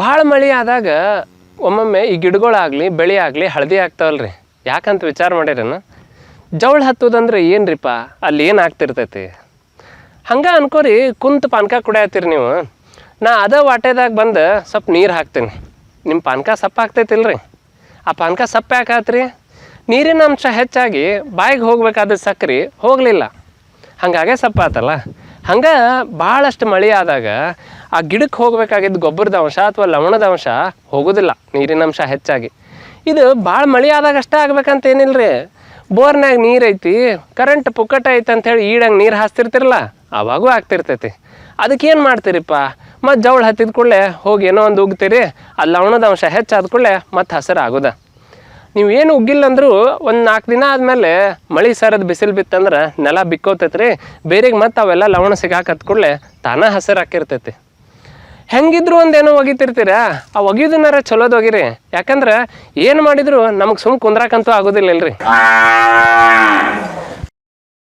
ಭಾಳ ಮಳೆ ಆದಾಗ ಒಮ್ಮೊಮ್ಮೆ ಈ ಗಿಡಗಳಾಗಲಿ ಬೆಳೆ ಆಗಲಿ ಹಳದಿ ಆಗ್ತಾವಲ್ರಿ. ಯಾಕಂತ ವಿಚಾರ ಮಾಡ್ಯಾರೇನು ಜವಳ ಹತ್ತೋದಂದ್ರೆ ಏನ್ರಿಪ್ಪ? ಅಲ್ಲಿ ಏನು ಆಗ್ತಿರ್ತೈತಿ? ಹಂಗೆ ಅನ್ಕೋರಿ, ಕುಂತು ಪಾನ್ಕ ಕುಡಿಯತ್ತೀರಿ ನೀವು. ನಾ ಅದ ವಾಟೆದಾಗ ಬಂದು ಸ್ವಲ್ಪ ನೀರು ಹಾಕ್ತೀನಿ. ನಿಮ್ಮ ಪಾನಕ ಸಪ್ಪ ಆಗ್ತೈತಿಲ್ರಿ? ಆ ಪಾನಕ ಸಪ್ಪ ಯಾಕಾತ್ರಿ ನೀರಿನ ಅಂಶ ಹೆಚ್ಚಾಗಿ ಬಾಯಿಗೆ ಹೋಗ್ಬೇಕಾದ ಸಕ್ರೆ ಹೋಗಲಿಲ್ಲ. ಹಂಗಾಗೆ ಸಪ್ಪ ಆತಲ್ಲ. ಹಂಗೆ ಭಾಳಷ್ಟು ಮಳೆ ಆದಾಗ ಆ ಗಿಡಕ್ಕೆ ಹೋಗಬೇಕಾಗಿದ್ದು ಗೊಬ್ಬರದ ಅಂಶ ಅಥವಾ ಲವಣದ ಅಂಶ ಹೋಗೋದಿಲ್ಲ, ನೀರಿನ ಅಂಶ ಹೆಚ್ಚಾಗಿ. ಇದು ಭಾಳ ಮಳೆ ಆದಾಗ ಅಷ್ಟೇ ಆಗ್ಬೇಕಂತ ಏನಿಲ್ರಿ? ಬೋರ್ನಾಗ ನೀರು ಐತಿ ಕರೆಂಟ್ ಪುಕ್ಕಟ ಐತೆ ಅಂಥೇಳಿ ಈಡಂಗೆ ನೀರು ಹಾಸ್ತಿರ್ತಿರಲ್ಲ ಆವಾಗೂ ಆಗ್ತಿರ್ತೈತಿ. ಅದಕ್ಕೇನು ಮಾಡ್ತೀರಿಪ್ಪ? ಮತ್ತು ಜವಳ ಹತ್ತಿದ ಕೂಡಲೇ ಹೋಗಿ ಏನೋ ಒಂದು ಉಗ್ತೀರಿ ಅಲ್ಲಿ ಲವಣದ ಅಂಶ ಹೆಚ್ಚಾದ ಕೂಡಲೇ ಮತ್ತು ಹಸಿರು ಆಗೋದ. ನೀವು ಏನು ಉಗ್ಗಿಲ್ಲ ಅಂದರೂ ಒಂದು ನಾಲ್ಕು ದಿನ ಆದಮೇಲೆ ಮಳೆ ಸರದ ಬಿಸಿಲು ಬಿತ್ತಂದ್ರೆ ನೆಲ ಬಿಕ್ಕೋತೈತ್ರಿ. ಬೇರೆಗೆ ಮತ್ತೆ ಅವೆಲ್ಲ ಲವಣ ಸಿಗಾಕತ್ ಕೂಡಲೇ ತಾನ ಹಸಿರು ಹಾಕಿರ್ತೈತಿ. ಹೆಂಗಿದ್ರು ಒಂದೇನೋ ಒಗಿತಿರ್ತೀರಾ? ಆ ಒಗಿಯೋದನ್ನಾರ ಚಲೋದ್ ಒಗಿರಿ. ಯಾಕಂದ್ರೆ ಏನು ಮಾಡಿದ್ರು ನಮಗೆ ಸುಮ್ ಕುಂದ್ರಾಕಂತೂ ಆಗೋದಿಲ್ಲ ಇಲ್ರಿ.